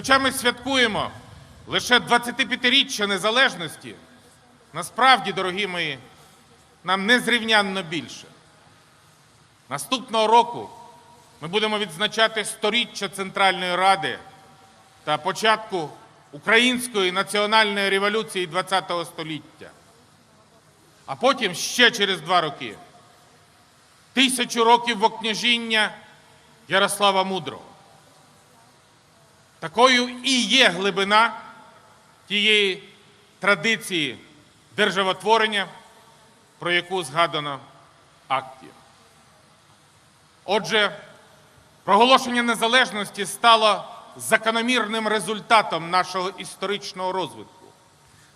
хоча ми святкуємо лише 25-річчя незалежності, насправді, дорогі мої, нам незрівнянно більше. Наступного року ми будемо відзначати сторіччя Центральної Ради та початку Української національної революції ХХ століття. А потім ще через два роки тисячу років вокняжіння Ярослава Мудрого. Такою і є глибина тієї традиції державотворення, про яку згадано в акті. Отже, проголошення незалежності стало закономірним результатом нашого історичного розвитку,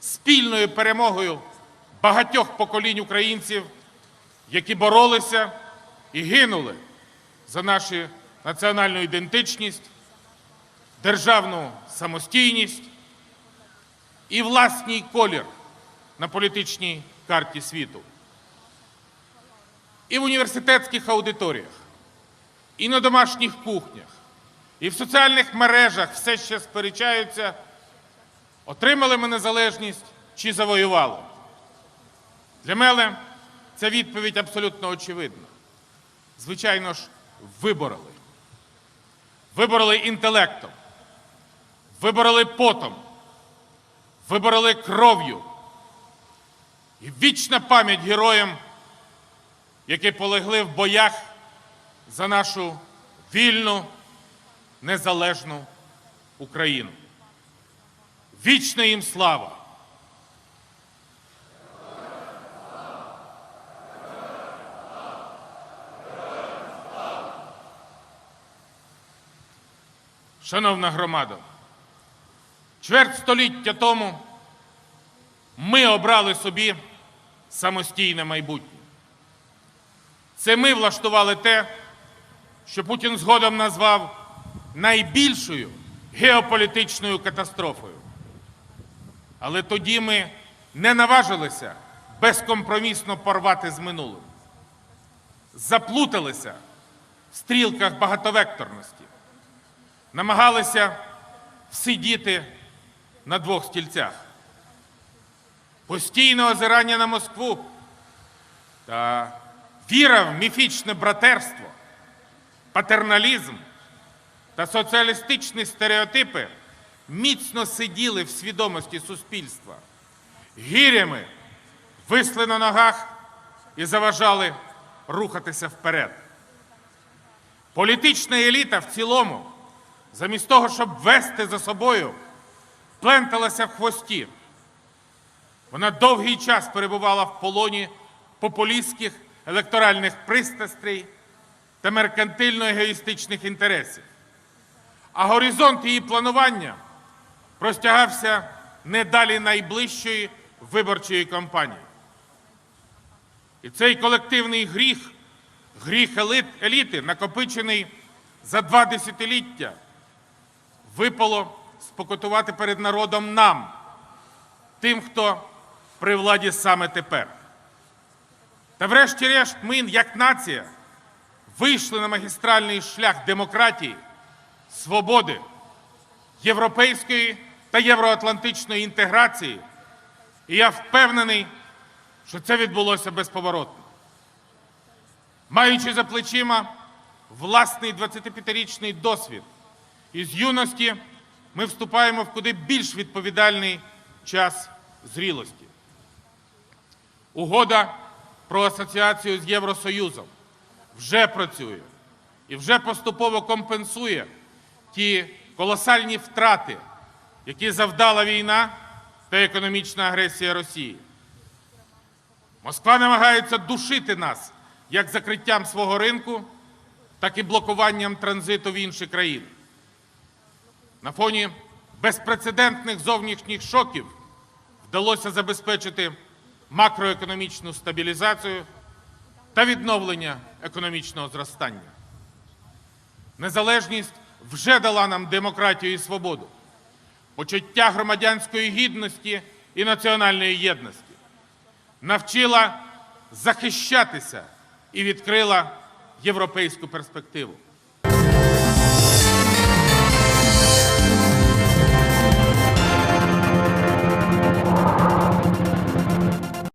спільною перемогою багатьох поколінь українців, які боролися і гинули за нашу національну ідентичність, державну самостійність і власній колір на політичній карті світу. І в університетських аудиторіях, і на домашніх кухнях, і в соціальних мережах все ще сперечаються, отримали ми незалежність чи завоювали. Для мене ця відповідь абсолютно очевидна. Звичайно ж, вибороли. Вибороли інтелектом, вибороли потом, вибороли кров'ю. І вічна пам'ять героям, які полегли в боях за нашу вільну, незалежну Україну. Вічна їм слава! Шановна громада, чверть століття тому ми обрали собі самостійне майбутнє. Це ми влаштували те, що Путін згодом назвав найбільшою геополітичною катастрофою. Але тоді ми не наважилися безкомпромісно порвати з минулим, заплуталися в стрілках багатовекторності, намагалися сидіти на двох стільцях. Постійне озирання на Москву та віра в міфічне братерство, патерналізм та соціалістичні стереотипи міцно сиділи в свідомості суспільства, гірями висли на ногах і заважали рухатися вперед. Політична еліта в цілому, замість того, щоб вести за собою, пленталася в хвості. Вона довгий час перебувала в полоні популістських електоральних пристрастей та меркантильно-егоїстичних інтересів. А горизонт її планування простягався не далі найближчої виборчої кампанії. І цей колективний гріх, гріх елит, еліти, накопичений за два десятиліття, випало спокутувати перед народом нам, тим, хто при владі саме тепер. Та врешті-решт ми, як нація, вийшли на магістральний шлях демократії, свободи, європейської та євроатлантичної інтеграції. І я впевнений, що це відбулося безповоротно. Маючи за плечима власний 25-річний досвід, із юності ми вступаємо в куди більш відповідальний час зрілості. Угода про асоціацію з Євросоюзом вже працює і вже поступово компенсує ті колосальні втрати, які завдала війна та економічна агресія Росії. Москва намагається душити нас як закриттям свого ринку, так і блокуванням транзиту в інші країни. На фоні безпрецедентних зовнішніх шоків вдалося забезпечити макроекономічну стабілізацію та відновлення економічного зростання. Незалежність вже дала нам демократію і свободу, почуття громадянської гідності і національної єдності, навчила захищатися і відкрила європейську перспективу.